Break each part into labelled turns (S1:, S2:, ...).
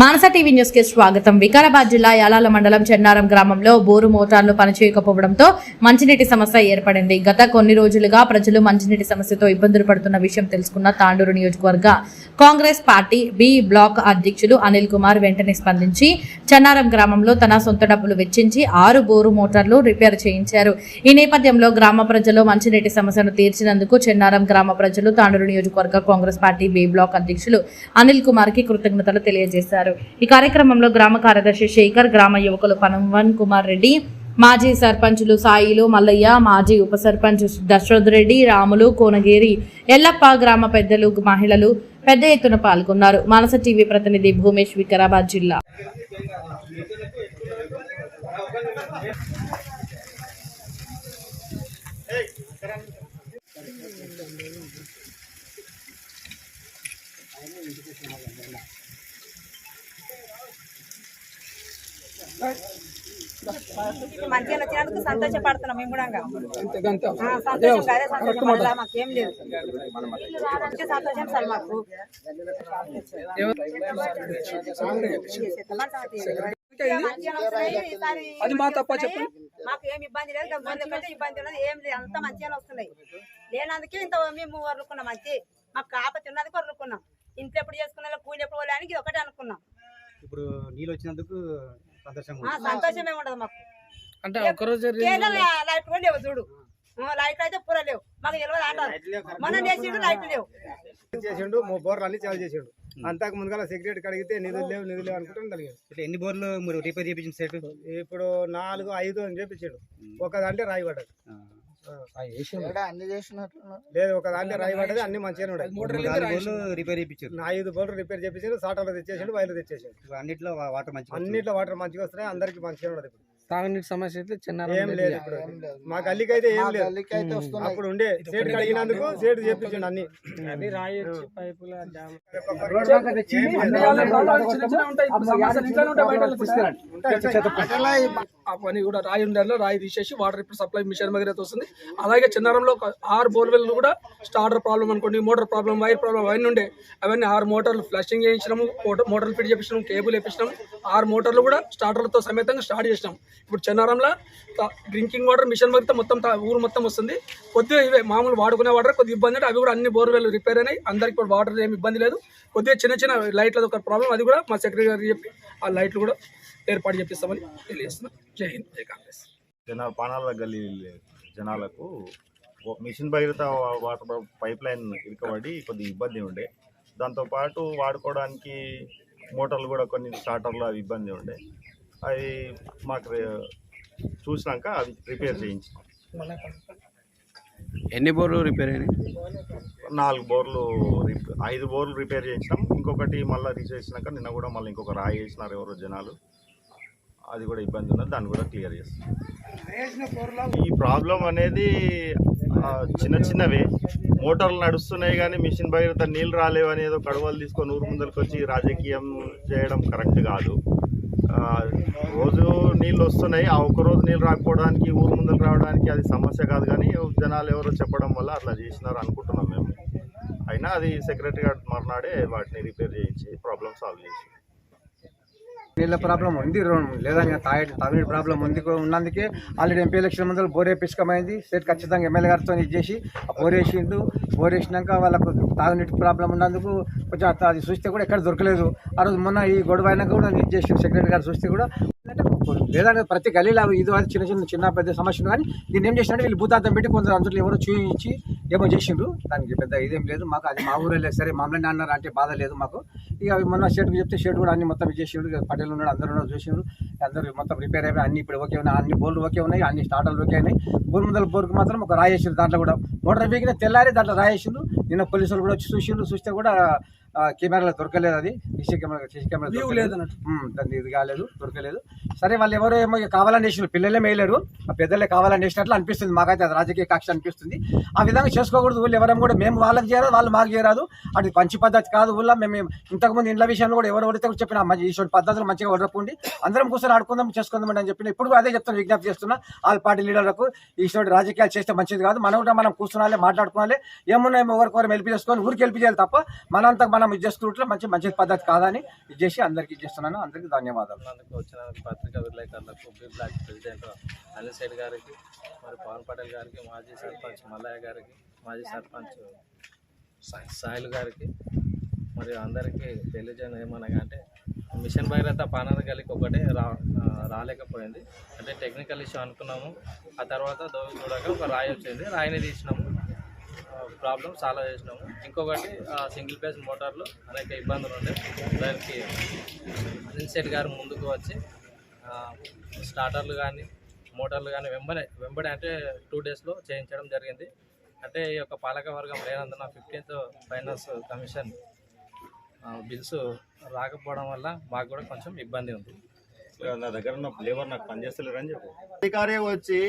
S1: మానస TV న్యూస్కి స్వాగతం. వికారాబాద్ జిల్లా యాలాల మండలం చెన్నారం గ్రామంలో బోరు మోటార్లు పనిచేయకపోవడంతో మంచినీటి సమస్య ఏర్పడింది. గత కొన్ని రోజులుగా ప్రజలు మంచినీటి సమస్యతో ఇబ్బందులు పడుతున్న విషయం తెలుసుకున్న తాండూరు నియోజకవర్గ కాంగ్రెస్ పార్టీ బి బ్లాక్ అధ్యక్షులు అనిల్ కుమార్ వెంటనే స్పందించి చెన్నారం గ్రామంలో తన సొంత డబ్బులు వెచ్చించి ఆరు బోరు మోటార్లు రిపేర్ చేయించారు. ఈ నేపథ్యంలో గ్రామ ప్రజలు మంచినీటి సమస్యను తీర్చినందుకు చెన్నారం గ్రామ ప్రజలు తాండూరు నియోజకవర్గ కాంగ్రెస్ పార్టీ బి బ్లాక్ అధ్యక్షులు అనిల్ కుమార్కి కృతజ్ఞతలు తెలియజేశారు. ఈ కార్యక్రమంలో గ్రామ కార్యదర్శి శేఖర్ గ్రామ యువకులు పనవన్ కుమార్ రెడ్డి మాజీ సర్పంచులు సాయిలు మల్లయ్య మాజీ ఉప సర్పంచ్ దశరథ్ రెడ్డి రాములు కోనగిరి ఎల్లప్ప గ్రామ పెద్దలు మహిళలు పెద్ద ఎత్తున పాల్గొన్నారు. మానస టీవీ ప్రతినిధి భూమేష్ వికారాబాద్ జిల్లా.
S2: మంచిగా వచ్చినందుకు సంతోషపడుతున్నాం మేము కూడా సంతోషం అదే సంతోషం. మాకేం లేదు. ఇల్లు రావడానికి సంతోషం సార్ మాకు. మంచిగా వస్తున్నాయి. ఈసారి
S3: అది మా తప్ప చెప్పండి.
S2: మాకు ఏం ఇబ్బంది లేదు. ముందు ఇబ్బంది ఉన్నది. ఏం లేదు. అంత మంచిగా వస్తున్నాయి. లేనందుకే ఇంత మేము వరుకున్నాం అంతే. మాకు కాపతి ఉన్నది వరుకున్నాం ఇంట్లో ఎప్పుడు చేసుకున్నా కూలి ఎప్పుడు పోలేనికి ఇది ఒకటే అనుకున్నాం.
S4: ఇప్పుడు నీళ్ళు వచ్చినందుకు సంతోషంగా
S2: ఆ, సంతోషమే ఉండదు మాకు.
S3: అంటే ఒక్కరోజు
S2: కేంద్రం లైట్ కూడా లేవు చూడు. లైట్ అయితే పూర లేవు. మాకు తెలియదు మొన్న చేసిండు లైట్ లేవు.
S5: చేసిండు మో బోర్లు అన్ని చాలు చేసిండు. అంతకు ముందుగా సెక్రటరీ అడిగితే నిధులు లేవు నిధులు లేవు అనుకుంటాం కలిగాడు
S4: ఇట్లా ఎన్ని బోర్లు మీరు రిపేర్ చేయించిన సెట్?
S5: ఇప్పుడు నాలుగు ఐదు అని చెప్పించాడు ఒక దాంట్లో రాయి పడ్డది. ఆ. లేదు ఒక దాంట్లో రాయి పడ్డది అన్ని
S4: బోర్లు రిపేర్ చేయించారు
S5: ఐదు బోర్లు రిపేర్ చేపించాడు సాటర్లు తెచ్చేసిండు వైర్లు తెచ్చేసిండు.
S4: అన్నిట్లో వాటర్ మంచిగా
S5: అన్నిట్లో వాటర్ మంచిగా వస్తున్నాయి అందరికి మంచిగా ఉన్నది ఇప్పుడు.
S3: తాగునీటి సమస్య అయితే చిన్న
S5: ఏం లేదు ఇప్పుడు. మా గల్లీకి అయితే ఏం లేదు. అప్పుడు ఉండే సేటు కడిగినందుకు సేటు చేపించండి అన్ని.
S3: ఆ పని కూడా రాయి ఉండాలి రాయి తీసేసి వాటర్ ఇప్పుడు సప్లై మిషన్ దగ్గర అయితే వస్తుంది. అలాగే చిన్నారంలో ఒక ఆరు బోర్వెల్ కూడా స్టార్టర్ ప్రాబ్లం అనుకోండి మోటార్ ప్రాబ్లం వైర్ ప్రాబ్లం అవన్నీ ఉండే. అవన్నీ ఆరు మోటార్లు ఫ్లషింగ్ చేయించినాము మోటార్- మోటార్లు ఫిట్ చేపించినాం కేబుల్ వేపించినాం ఆరు మోటార్లు కూడా స్టార్టర్లతో సమేతంగా స్టార్ట్ చేసినాం ఇప్పుడు చెన్నారంలో డ్రింకింగ్ వాటర్ మిషన్ వరకు మొత్తం ఊరు మొత్తం వస్తుంది. కొద్దిగా ఇవే మామూలు వాడుకునే వాటర్ కొద్దిగా ఇబ్బంది అంటే అవి కూడా అన్ని బోర్వెల్ రిపేర్ అయినాయి. అందరికి ఇప్పుడు వాటర్ ఏమి ఇబ్బంది లేదు. కొద్దిగా చిన్న చిన్న లైట్లది ఒక ప్రాబ్లం అది కూడా మా సెక్రటరీ గారికి చెప్పి ఆ లైట్లు కూడా ఏర్పాటు చేపిస్తామని తెలియజేస్తున్నాం. జై హింద్ జై కాంగ్రెస్.
S6: జన పానాల గల్లీ జనాలకు mission Bhagiratha water pipe line ఇరుకబడి కొద్దిగా ఇబ్బంది ఉండే. దాంతోపాటు వాడుకోవడానికి మోటార్లు కూడా కొన్ని స్టార్టర్లు అవి ఇబ్బంది ఉండే. అవి మాకు చూసినాక అవి రిపేర్ చేయించాం.
S7: ఎన్ని బోర్లు రిపేర్ అయినాయి?
S6: నాలుగు బోర్లు ఐదు బోర్లు రిపేర్ చేయించినాం ఇంకొకటి మళ్ళీ తీసేసినాక నిన్న కూడా మళ్ళీ ఇంకొక రాయి వేసినారు ఎవరో జనాలు. అది కూడా ఇబ్బంది ఉన్నది. దాన్ని కూడా క్లియర్ చేస్తాం. ఈ ప్రాబ్లం అనేది చిన్న చిన్నవే. మోటార్లు నడుస్తున్నాయి కానీ మిషన్ బయట నీళ్ళు రాలేవు అనేది కడవలు తీసుకొని ఊరు ముందరికి వచ్చి రాజకీయం చేయడం కరెక్ట్ కాదు. రోజు నీళ్ళు వస్తున్నాయి. ఆ ఒక్క రోజు నీళ్ళు రాకపోవడానికి ఊరు ముందుకు రావడానికి అది సమస్య కాదు కానీ జనాలు ఎవరో చెప్పడం వల్ల అట్లా చేసినారు అనుకుంటున్నాం మేము. అయినా అది సెక్రటరీ గారు మర్నాడే వాటిని రిపేర్ చేయించి ప్రాబ్లం సాల్వ్ చేసి
S8: నీళ్ళ ప్రాబ్లం ఉంది లేదా తాగే తాగునీటి ప్రాబ్లం ఉంది ఉన్నందుకే ఆల్రెడీ ఎంపీ ఎలక్షన్ ముందు బోర్ వేపించకమైంది స్టేట్ ఖచ్చితంగా ఎమ్మెల్యే గారితో ఇచ్చేసి చేసి ఆ బోర్ వేసిండు. బోర్ వేసినాక వాళ్ళకు తాగునీటి ప్రాబ్లం ఉన్నందుకు కొంచెం అది చూస్తే కూడా ఎక్కడ దొరకలేదు. ఆ రోజు మొన్న ఈ గొడవ అయినాక కూడా ఇది చేసి సెక్రటరీ గారు చూస్తే కూడా లేదంటే ప్రతి గలీలో ఇది చిన్న చిన్న చిన్న పెద్ద సమస్యలు కానీ దీన్ని ఏం చేసినట్టు వీళ్ళు భూతార్థం పెట్టి కొందరు అందులో ఎవరో చూపించి ఏమో చేసిండ్రు. దానికి పెద్ద ఇదేం లేదు. మాకు అది మా ఊరే లేదు. సరే మామూలు అన్నారు అంటే బాధ లేదు మాకు. ఇక అవి మొన్న షెడ్కి చెప్తే షెడ్ కూడా అన్ని మొత్తం చేసిండు పటేల్ ఉన్నాడు అందరూ ఉన్నారు చూసిండు అందరూ మొత్తం రిపేర్ అయిపోయి అన్ని ఇప్పుడు ఓకే ఉన్నాయి. అన్ని బోర్లు ఓకే ఉన్నాయి. అన్ని స్టార్టర్లు ఓకే అయినాయి బోర్ ముందర బోర్కు మాత్రం ఒక రాయేసిండు దాంట్లో కూడా. మోటార్ వీకిన తెల్లారి దాంట్లో రాయేసిండు నిన్న పోలీసులు కూడా వచ్చి చూసిండు చూస్తే కూడా కెమెరాలో దొరకలేదు అది. సీసీ కెమెరా సీసీ కెమెరా దాన్ని ఇది కాలేదు దొరకలేదు. సరే వాళ్ళు ఎవరో ఏమో కావాలని వేసిన పిల్లలే మేయలేరు. ఆ పెద్దలే కావాలని వేసినట్లు అనిపిస్తుంది. మాకైతే అది రాజకీయ కక్ష అనిపిస్తుంది. ఆ విధంగా చేసుకోకూడదు ఊళ్ళు ఎవరైనా కూడా మేము వాళ్ళకి చేయరాదు వాళ్ళు మాకు చేయరాదు అది మంచి పద్ధతి కాదు ఊళ్ళో మేము ఇంతకుముందు ఇండ్ల విషయంలో కూడా ఎవరు ఒడితే చెప్పిన మంచి ఈ పద్ధతులు మంచిగా వడరపోండి అందరం కూర్చొని ఆడుకుందాం చేసుకుందాం అని చెప్పిన ఇప్పుడు కూడా అదే చెప్తాను విజ్ఞప్తి చేస్తున్నా ఆల్ పార్టీ లీడర్లకు ఈ రాజకీయాలు చేస్తే మంచిది కాదు. మనం కూడా మనం కూర్చున్నాలే మాట్లాడుకోవాలి. ఏమున్నా ఏమో ఒకరికొకరు హెల్ప్ చేసుకొని ఊరికి హెల్ప్ చేయాలి తప్ప మనంతా మనం మనం ఇది చేసుకుంటే మంచి మంచి పద్ధతి కాదని ఇది చేసి అందరికి ఇచ్చేస్తున్నాను అందరికీ ధన్యవాదాలు.
S7: వచ్చిన పత్రికా విలేకరులకు బ్లాక్ ప్రెసిడెంట్ అనిల్ గారికి మరి పవన్ పటేల్ గారికి మాజీ సర్పంచ్ మల్లయ్య గారికి మాజీ సర్పంచ్ సాయిల్ గారికి మరి అందరికీ తెలియజేయడం ఏమనగా అంటే మిషన్ భగీరథ పానర్ గలికి ఒకటే రా రాలేకపోయింది. అంటే టెక్నికల్ ఇష్యూ అనుకున్నాము. ఆ తర్వాత దోవి చూడగా ఒక రాయి వచ్చింది. రాయిని తీసినాము. ప్రాబ్లం సాల్వ్ చేసినాము. ఇంకొకటి సింగిల్ ఫేజ్ మోటార్లు అనేక ఇబ్బందులు ఉండే. దానికి అనిల్ శెట్టి గారు ముందుకు వచ్చి స్టార్టర్లు కానీ మోటార్లు కానీ వెంబడే వెంబడే అంటే టూ డేస్లో చేయించడం జరిగింది. అంటే ఈ యొక్క పాలక వర్గం లేనందున ఫిఫ్టీన్త్ ఫైనాన్స్ కమిషన్ బిల్స్ రాకపోవడం వల్ల మాకు కూడా కొంచెం ఇబ్బంది ఉంది
S6: నా దగ్గర ఉన్న లేబర్ నాకు పని చేస్తలేరు అని చెప్పు. అధికారే వచ్చి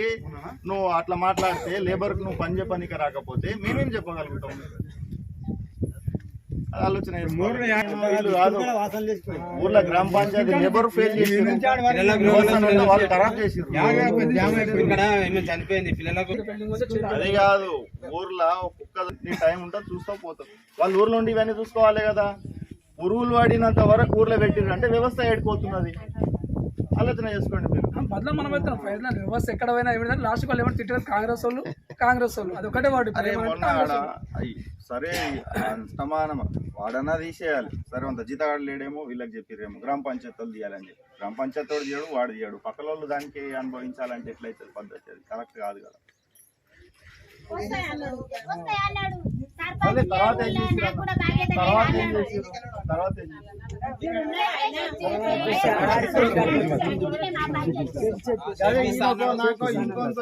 S6: నువ్వు అట్లా మాట్లాడితే లేబర్కి నువ్వు పని చెప్పనీకి రాకపోతే మేమేం చెప్పగలుగుతాం? ఆలోచన చేసుకోవాలి. వీళ్ళు కాదు. ఊర్లో గ్రామ పంచాయతీ ఫెయిల్ ఖరాబ్ చేసిర్రు అదే కాదు. ఊర్లో ఒక కుక్క నీ టైం ఉంటుంది చూస్తా పోతాం వాళ్ళు ఊర్లో ఉండి ఇవన్నీ చూసుకోవాలి కదా. పురుగులు వాడినంత వరకు ఊర్లో పెట్టిర్రు. అంటే వ్యవస్థ ఏడిపోతున్నది. ఆలోచన చేసుకోండి మీరు.
S3: బదులు మనం అయితే ఫైనల్ వ్యవస్థ ఎక్కడ పోయినా లాస్ట్ వాళ్ళు ఏమంటే తిట్టారు కాంగ్రెస్ వాళ్ళు కాంగ్రెస్ వాళ్ళు. అదొకటే వాడు.
S6: సరే సమానం వాడన్నా తీసేయాలి. సరే అంత జీతగాడు లేడేమో వీళ్ళకి చెప్పిరేమో గ్రామ పంచాయతీ వాళ్ళు తీయాలని చెప్పి గ్రామ పంచాయతీ వాడు చేయడు వాడు తీయడు పక్కల వాళ్ళు దానికి అనుభవించాలంటే ఎట్లయితే పద్ధతి అది? కరెక్ట్ కాదు కదా. తర్వాత ఏం? తర్వాత ఏం ఏం ఇంకొంత